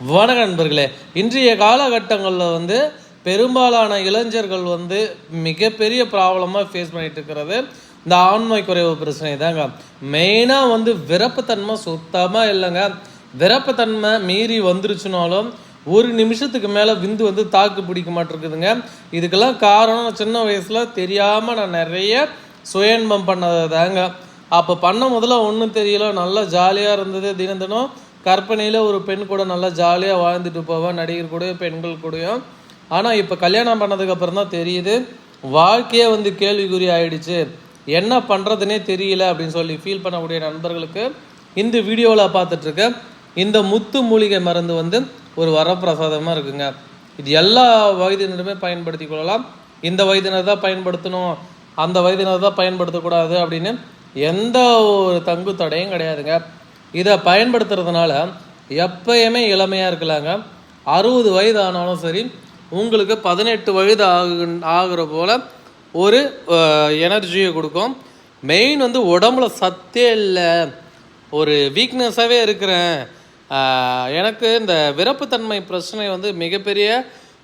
வணக்க நண்பர்களே இன்றைய காலகட்டங்களில் வந்து பெரும்பாலான இளைஞர்கள் வந்து மிகப்பெரிய ப்ராப்ளமாக ஃபேஸ் பண்ணிட்டு இருக்கிறது இந்த ஆண்மை குறைவு பிரச்சனை தாங்க மெயினாக வந்து விரப்புத்தன்மை சுத்தமாக இல்லைங்க. விரப்புத்தன்மை மீறி வந்துருச்சுனாலும் ஒரு நிமிஷத்துக்கு மேலே விந்து வந்து தாக்கு பிடிக்க மாட்டிருக்குதுங்க. இதுக்கெல்லாம் காரணம் சின்ன வயசில் தெரியாமல் நான் நிறைய சுயன்பம் பண்ணது தாங்க அப்போ பண்ண முதல்ல ஒன்றும் தெரியல. நல்லா ஜாலியாக இருந்தது தினம் தினம். கற்பனையில் ஒரு பெண் கூட நல்லா ஜாலியாக வாழ்ந்துட்டு போவேன் நடிகர் கூடயும் பெண்கள் கூடயும். ஆனால் இப்போ கல்யாணம் பண்ணதுக்கப்புறம் தான் தெரியுது வாழ்க்கையே வந்து கேள்விக்குறி ஆயிடுச்சு. என்ன பண்ணுறதுனே தெரியல அப்படின்னு சொல்லி ஃபீல் பண்ணக்கூடிய நண்பர்களுக்கு இந்த வீடியோவில் பார்த்துட்ருக்க இந்த முத்து மூலிகை மருந்து வந்து ஒரு வரப்பிரசாதமாக இருக்குங்க. இது எல்லா வயதினருமே பயன்படுத்தி கொள்ளலாம். இந்த வயதினர் தான் பயன்படுத்தணும் அந்த வயதினர் தான் பயன்படுத்தக்கூடாது அப்படின்னு எந்த ஒரு தங்கு தடையும் கிடையாதுங்க. இதை பயன்படுத்துறதுனால எப்பயுமே இளமையாக இருக்கலாங்க. அறுபது வயது ஆனாலும் சரி உங்களுக்கு பதினெட்டு வயது ஆகு ஆகிற போல் ஒரு எனர்ஜியை கொடுக்கும். மெயின் வந்து உடம்புல சத்தே இல்லை. ஒரு வீக்னஸாகவே இருக்கிறேன். எனக்கு இந்த விரப்புத்தன்மை பிரச்சனை வந்து மிகப்பெரிய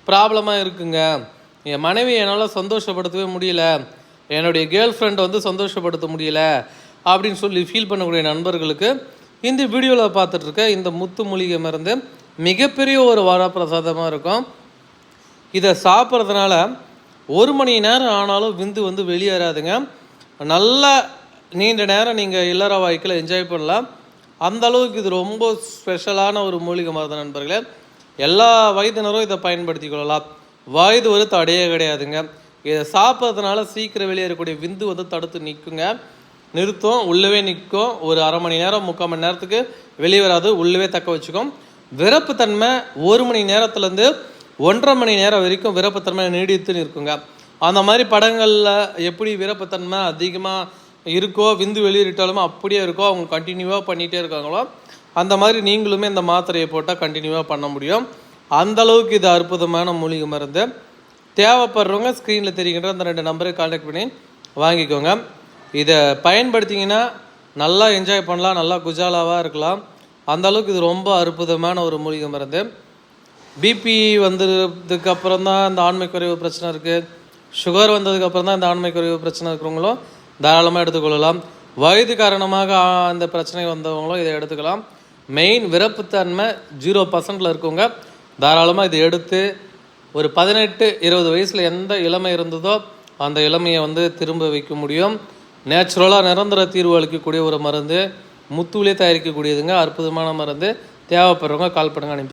ப்ராப்ளமாக இருக்குங்க. என் மனைவி என்னால் சந்தோஷப்படுத்தவே முடியல. என்னுடைய கேர்ள் ஃப்ரெண்ட் வந்து சந்தோஷப்படுத்த முடியல. அப்படின்னு சொல்லி ஃபீல் பண்ணக்கூடிய நண்பர்களுக்கு இந்த வீடியோவில் பார்த்துட்ருக்க இந்த முத்து மூலிகை மருந்து மிகப்பெரிய ஒரு வரப்பிரசாதமாக இருக்கும். இதை சாப்பிட்றதுனால ஒரு மணி நேரம் ஆனாலும் விந்து வந்து வெளியேறாதுங்க. நல்லா நீண்ட நேரம் நீங்கள் இல்லற வாய்க்கில் என்ஜாய் பண்ணலாம். அந்த அளவுக்கு இது ரொம்ப ஸ்பெஷலான ஒரு மூலிகை மருந்து நண்பர்களே. எல்லா வயதினரும் இதை பயன்படுத்தி கொள்ளலாம். வயது ஒரு தடையே கிடையாதுங்க. இதை சாப்பிட்றதுனால சீக்கிரம் வெளியேறக்கூடிய விந்து வந்து தடுத்து நிற்குங்க நிறுத்தும். உள்ளவே நிற்கும் ஒரு அரை மணி நேரம் முக்கால் மணி நேரத்துக்கு வெளியே வராது. உள்ளவே தக்க வச்சுக்கும். விரப்புத்தன்மை ஒரு மணி நேரத்துலேருந்து ஒன்றரை மணி நேரம் வரைக்கும் விரப்புத்தன்மை நீடித்து நிற்குங்க. அந்த மாதிரி படங்களில் எப்படி விரப்புத்தன்மை அதிகமாக இருக்கோ விந்து வெளியிட்டாலுமே அப்படியே இருக்கோ அவங்க கண்டினியூவாக பண்ணிகிட்டே இருக்காங்களோ அந்த மாதிரி நீங்களுமே இந்த மாத்திரையை போட்டால் கண்டினியூவாக பண்ண முடியும். அந்த அளவுக்கு இது அற்புதமான மூலிகை மருந்து. தேவைப்படுறவங்க ஸ்க்ரீனில் தெரிகின்ற அந்த ரெண்டு நம்பரை கான்டாக்ட் பண்ணி வாங்கிக்கோங்க. இதை பயன்படுத்திங்கன்னா நல்லா என்ஜாய் பண்ணலாம் நல்லா குஜாலாவாக இருக்கலாம். அந்த அளவுக்கு இது ரொம்ப அற்புதமான ஒரு மூலிகை மருந்து. பிபி வந்ததுக்கு அப்புறம் தான் இந்த ஆண்மை குறைவு பிரச்சனை இருக்குது சுகர் வந்ததுக்கு அப்புறம் தான் இந்த ஆண்மை குறைவு பிரச்சனை இருக்கிறவங்களும் தாராளமாக எடுத்துக்கொள்ளலாம். வயது காரணமாக அந்த பிரச்சனை வந்தவங்களும் இதை எடுத்துக்கலாம். மெயின் விரப்புத்தன்மை ஜீரோ பர்சன்டில் இருக்கவங்க தாராளமாக இதை எடுத்து ஒரு பதினெட்டு இருபது வயசில் எந்த இளமை இருந்ததோ அந்த இளமையை வந்து திரும்ப வைக்க முடியும். நேச்சுரலாக நிரந்தர தீர்வு அளிக்கக்கூடிய ஒரு மருந்து முத்துவிலே தயாரிக்கக்கூடியதுங்க. அற்புதமான மருந்து. தேவைப்படுறவங்க கால் பண்ணுங்க அனுப்பி